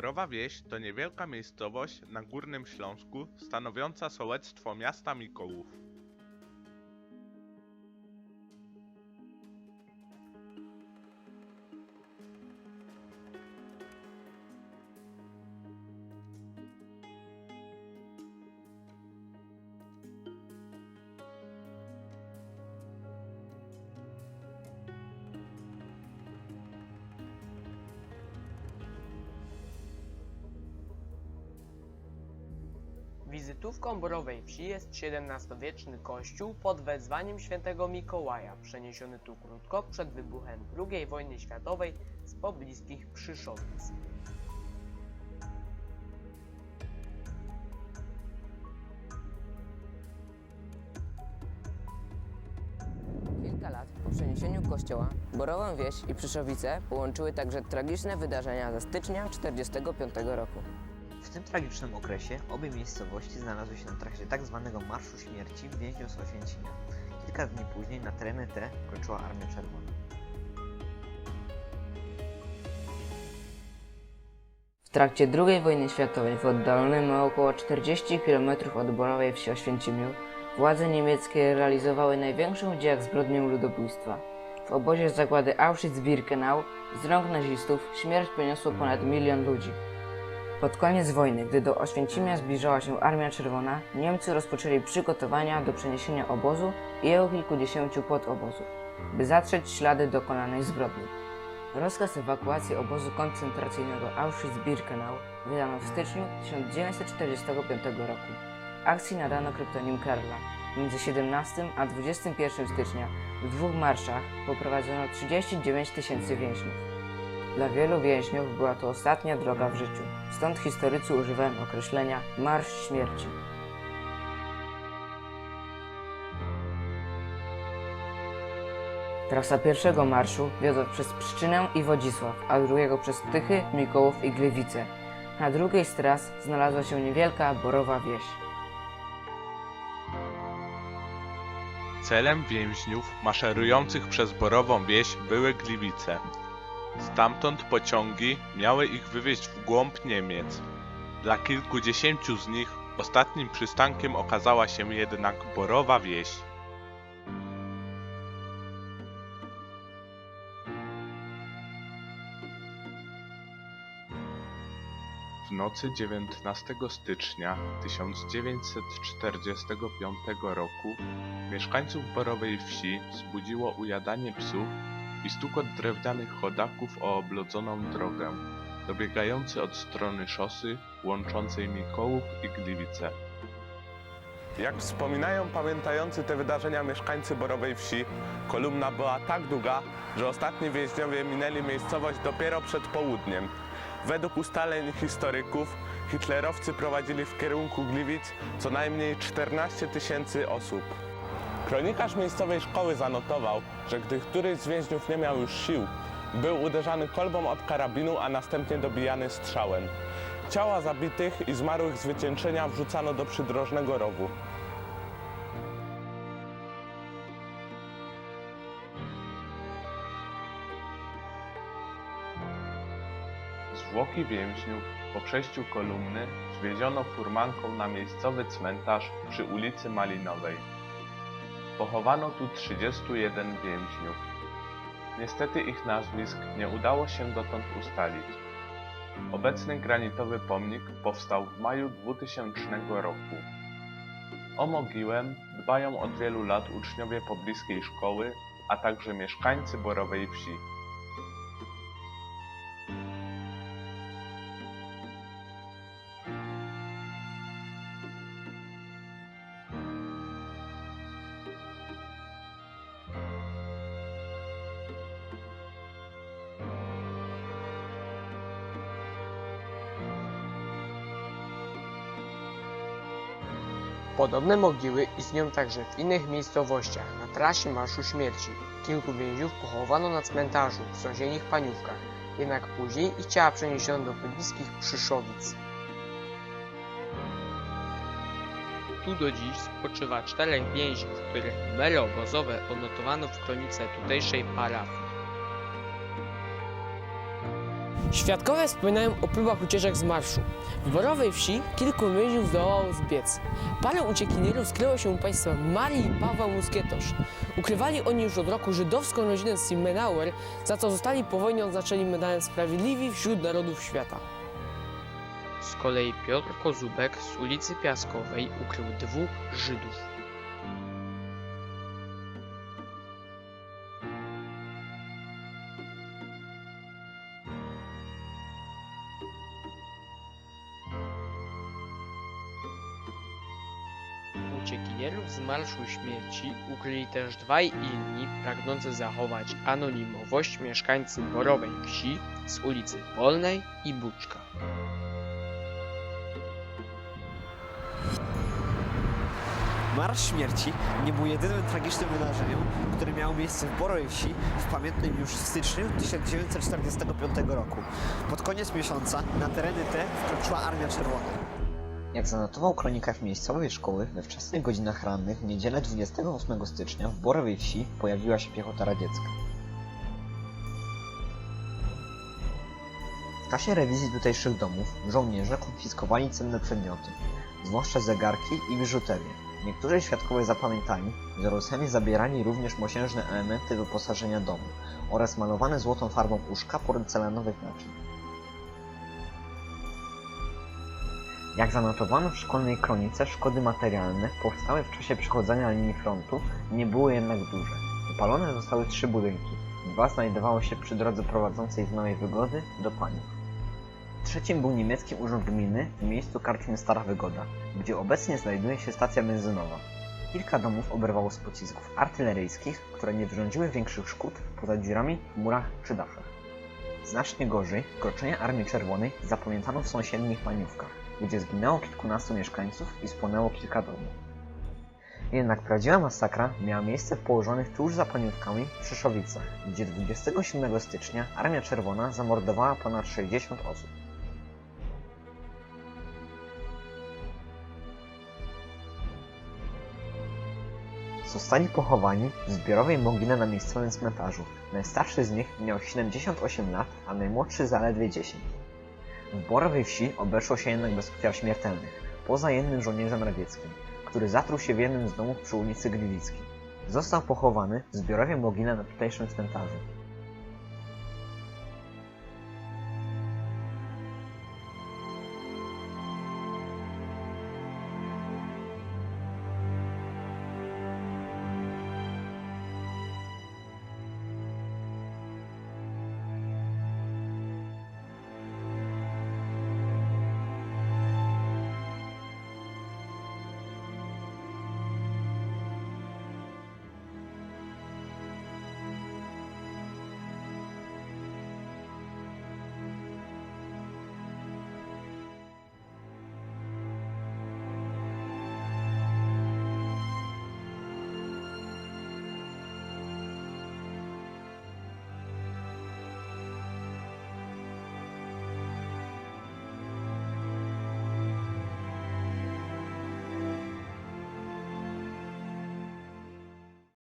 Borowa Wieś to niewielka miejscowość na Górnym Śląsku, stanowiąca sołectwo miasta Mikołów. Wizytówką Borowej Wsi jest XVII-wieczny kościół pod wezwaniem świętego Mikołaja, przeniesiony tu krótko przed wybuchem II wojny światowej z pobliskich Przyszowic. Kilka lat po przeniesieniu kościoła Borową Wieś i Przyszowice połączyły także tragiczne wydarzenia ze stycznia 1945 roku. W tym tragicznym okresie obie miejscowości znalazły się na trakcie tak zwanego Marszu Śmierci więźniów z Oświęcimia. Kilka dni później na tereny te kroczyła Armia Czerwona. W trakcie II wojny światowej w oddalonym o około 40 km od Borowej Wsi Oświęcimiu władze niemieckie realizowały największą w dziejach zbrodnię ludobójstwa. W obozie zagłady Auschwitz-Birkenau z rąk nazistów śmierć poniosło ponad milion ludzi. Pod koniec wojny, gdy do Oświęcimia zbliżała się Armia Czerwona, Niemcy rozpoczęli przygotowania do przeniesienia obozu i jego kilkudziesięciu podobozów, by zatrzeć ślady dokonanej zbrodni. Rozkaz ewakuacji obozu koncentracyjnego Auschwitz-Birkenau wydano w styczniu 1945 roku. Akcji nadano kryptonim Karla. Między 17 a 21 stycznia w dwóch marszach poprowadzono 39 tysięcy więźniów. Dla wielu więźniów była to ostatnia droga w życiu, stąd historycy używają określenia Marsz Śmierci. Trasa pierwszego marszu wiodła przez Pszczynę i Wodzisław, a drugiego przez Tychy, Mikołów i Gliwice. Na drugiej z tras znalazła się niewielka Borowa Wieś. Celem więźniów maszerujących przez Borową Wieś były Gliwice. Stamtąd pociągi miały ich wywieźć w głąb Niemiec. Dla kilkudziesięciu z nich ostatnim przystankiem okazała się jednak Borowa Wieś. W nocy 19 stycznia 1945 roku mieszkańców Borowej Wsi zbudziło ujadanie psów i stukot drewnianych chodaków o oblodzoną drogę, dobiegający od strony szosy łączącej Mikołów i Gliwice. Jak wspominają pamiętający te wydarzenia mieszkańcy Borowej Wsi, kolumna była tak długa, że ostatni więźniowie minęli miejscowość dopiero przed południem. Według ustaleń historyków, hitlerowcy prowadzili w kierunku Gliwic co najmniej 14 tysięcy osób. Kronikarz miejscowej szkoły zanotował, że gdy któryś z więźniów nie miał już sił, był uderzany kolbą od karabinu, a następnie dobijany strzałem. Ciała zabitych i zmarłych z wycieńczenia wrzucano do przydrożnego rowu. Zwłoki więźniów po przejściu kolumny zwieziono furmanką na miejscowy cmentarz przy ulicy Malinowej. Pochowano tu 31 więźniów. Niestety ich nazwisk nie udało się dotąd ustalić. Obecny granitowy pomnik powstał w maju 2000 roku. O mogiłę dbają od wielu lat uczniowie pobliskiej szkoły, a także mieszkańcy Borowej Wsi. Podobne mogiły istnieją także w innych miejscowościach na trasie Marszu Śmierci. Kilku więźniów pochowano na cmentarzu w sąsiednich Paniówkach, jednak później ich ciała przeniesiono do pobliskich Przyszowic. Tu do dziś spoczywa czterech więźniów, których numery obozowe odnotowano w kronice tutejszej parafii. Świadkowie wspominają o próbach ucieczek z marszu. W Borowej wsi kilku więźniów zdołało zbiec. Parę uciekinierów skryło się u państwa Marii i Pawła Muskietosz. Ukrywali oni już od roku żydowską rodzinę Simmenauer, za co zostali po wojnie odznaczeni medalem Sprawiedliwi wśród Narodów Świata. Z kolei Piotr Kozubek z ulicy Piaskowej ukrył dwóch Żydów. Uciekinierów z Marszu Śmierci ukryli też dwaj inni, pragnący zachować anonimowość mieszkańcy Borowej Wsi z ulicy Polnej i Buczka. Marsz Śmierci nie był jedynym tragicznym wydarzeniem, które miało miejsce w Borowej Wsi w pamiętnym już styczniu 1945 roku. Pod koniec miesiąca na tereny te wkroczyła Armia Czerwona. Jak zanotował kronikarz miejscowej szkoły, we wczesnych godzinach rannych w niedzielę 28 stycznia w Borowej Wsi pojawiła się piechota radziecka. W czasie rewizji tutejszych domów żołnierze konfiskowali cenne przedmioty, zwłaszcza zegarki i biżuterię. Niektórzy świadkowie zapamiętali, że Rosjanie zabierali również mosiężne elementy wyposażenia domu oraz malowane złotą farbą uszka porcelanowych naczyń. Jak zanotowano w szkolnej kronice, szkody materialne powstałe w czasie przechodzenia linii frontu nie były jednak duże. Wypalone zostały trzy budynki. Dwa znajdowały się przy drodze prowadzącej z Nowej Wygody do Paniów. Trzecim był niemiecki urząd gminy w miejscu karczmy Stara Wygoda, gdzie obecnie znajduje się stacja benzynowa. Kilka domów oberwało z pocisków artyleryjskich, które nie wyrządziły większych szkód poza dziurami murach czy dachach. Znacznie gorzej wkroczenie Armii Czerwonej zapamiętano w sąsiednich Paniówkach, gdzie zginęło kilkunastu mieszkańców i spłonęło kilka domów. Jednak prawdziwa masakra miała miejsce w położonych tuż za Paniówkami Przyszowicach, gdzie 27 stycznia Armia Czerwona zamordowała ponad 60 osób. Zostali pochowani w zbiorowej mogile na miejscowym cmentarzu. Najstarszy z nich miał 78 lat, a najmłodszy zaledwie 10. Borowej wsi obeszło się jednak bez ofiar śmiertelnych, poza jednym żołnierzem radzieckim, który zatruł się w jednym z domów przy ulicy Gliwickiej. Został pochowany w zbiorowej mogile na tutejszym cmentarzu.